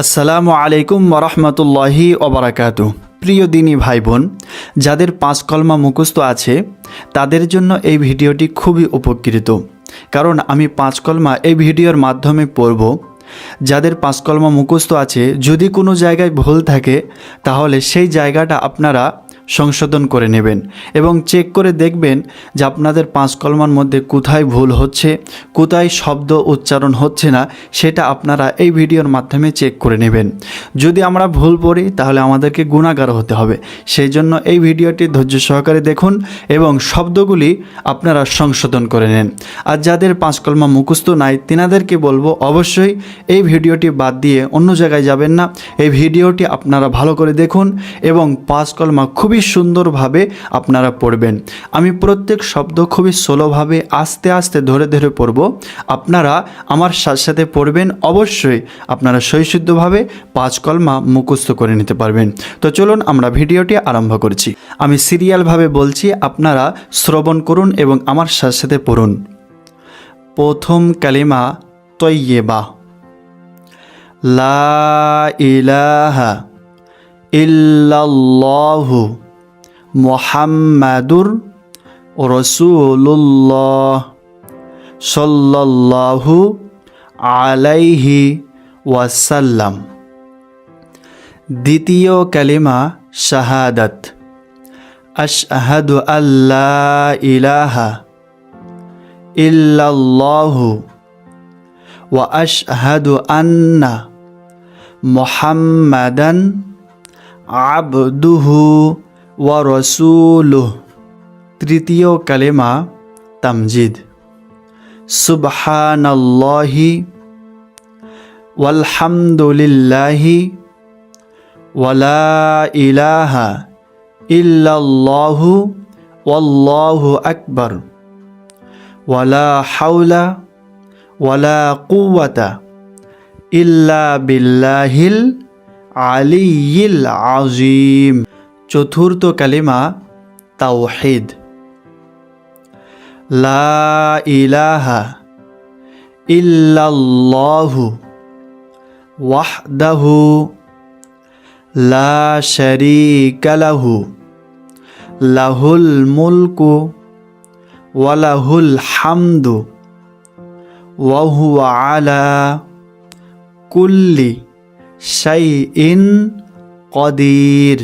আসসালামু আলাইকুম ওরহমতুল্লাহি ওবরাকাত প্রিয় দিনী ভাই বোন যাদের পাঁচ কলমা মুখস্থ আছে, তাদের জন্য এই ভিডিওটি খুবই উপকৃত। কারণ আমি পাঁচ কলমা এই ভিডিওর মাধ্যমে পড়ব। যাদের পাঁচ কলমা মুখস্থ আছে, যদি কোনো জায়গায় ভুল থাকে, তাহলে সেই জায়গাটা আপনারা সংশোধন করে নেবেন এবং চেক করে দেখবেন যে আপনাদের পাঁচ কলমার মধ্যে কোথায় ভুল হচ্ছে, কোথায় শব্দ উচ্চারণ হচ্ছে না, সেটা আপনারা এই ভিডিওর মাধ্যমে চেক করে নেবেন। যদি আমরা ভুল পড়ি, তাহলে আমাদেরকে গুণাগার হতে হবে। সেই জন্য এই ভিডিওটি ধৈর্য সহকারে দেখুন এবং শব্দগুলি আপনারা সংশোধন করে নেন। আর যাদের পাঁচ কলমা মুখস্থ নাই, তিনাদেরকে বলব অবশ্যই এই ভিডিওটি বাদ দিয়ে অন্য জায়গায় যাবেন না। এই ভিডিওটি আপনারা ভালো করে দেখুন এবং পাঁচ কলমা খুবই সুন্দরভাবে আপনারা পড়বেন। আমি প্রত্যেক শব্দ খুবই স্লোভাবে আস্তে আস্তে ধরে ধরে পড়ব। আপনারা আমার সাথে সাথে পড়বেন, অবশ্যই আপনারা সৈশুদ্ধভাবে পাঁচ কলমা মুখস্থ করে নিতে পারবেন। তো চলুন আমরা ভিডিওটি আরম্ভ করছি। আমি সিরিয়ালভাবে বলছি, আপনারা শ্রবণ করুন এবং আমার সাথে সাথে পড়ুন। প্রথম কালিমা তৈয়েবা। লা ইলাহা ইল্লাল্লাহু মোহাম্মাদুর রসুল্লাহ সাল্লাল্লাহু আলাইহি ওয়াসাল্লাম। দ্বিতীয় কালিমা শাহাদাত। আশহাদু আল্লাহ ইলাহা ইল্লাল্লাহু ওয়া আশহাদু আন্না মুহাম্মাদান আবদুহু ওয়া রসুলুহ তৃতীয় কালেমা তামজিদ সুবহানাল্লাহি ওয়ালহামদুলিল্লাহি ওয়ালা ইলাহা ইল্লাল্লাহু ওয়াল্লাহু আকবার ওয়ালা হাওলা ওয়ালা কুওয়াতা ইল্লা বিল্লাহিল আলিয়িল আজিম চতুর্থ কালিমা তাওহিদ। লা ইলাহা ইল্লাল্লাহু ওয়াহদাহু লা শারীকা লাহু। লাহুল মুলকু ওয়ালাহুল হামদু ওয়াহুয়া আলা কুল্লি শাইইন কদির।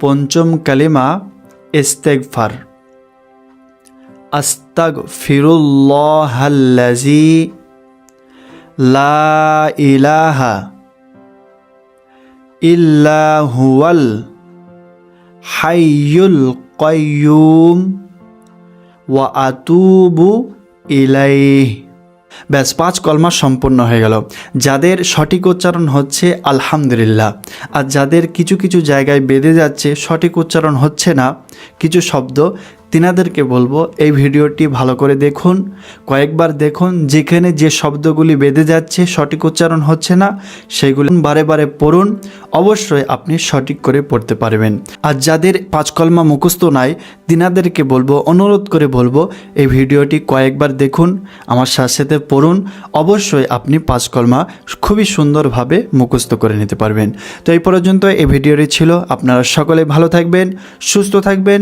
পঞ্চম কালিমা ইস্তেগফার আস্তাগ ফিরুল্লাহাল্লাজি লা ইলাহা ইল্লা হুয়াল হাইয়ুল কয়ুম ওয়া আতুবু ইলাইহ ব্যাস পাঁচ কলমা সম্পূর্ণ হয়ে গেল। যাদের সঠিক উচ্চারণ হচ্ছে আলহামদুলিল্লাহ, আর যাদের কিছু কিছু জায়গায় বেঁধে যাচ্ছে সঠিক উচ্চারণ হচ্ছে না, কিছু শব্দ তিনাদেরকে বলব, এই ভিডিওটি ভালো করে দেখুন, কয়েকবার দেখুন, যেখানে যে শব্দগুলি বেঁধে যাচ্ছে, সঠিক উচ্চারণ হচ্ছে না, সেগুলি বারে বারে পড়ুন, অবশ্যই আপনি সঠিক করে পড়তে পারবেন। আর যাদের পাঁচকলমা মুখস্থ নাই, তিনাদেরকে বলব, অনুরোধ করে বলব, এই ভিডিওটি কয়েকবার দেখুন, আমার সাথে পড়ুন, অবশ্যই আপনি পাঁচকলমা খুবই সুন্দরভাবে মুখস্থ করে নিতে পারবেন। তো এই পর্যন্ত এই ভিডিওটি ছিল, আপনারা সকলে ভালো থাকবেন, সুস্থ থাকবেন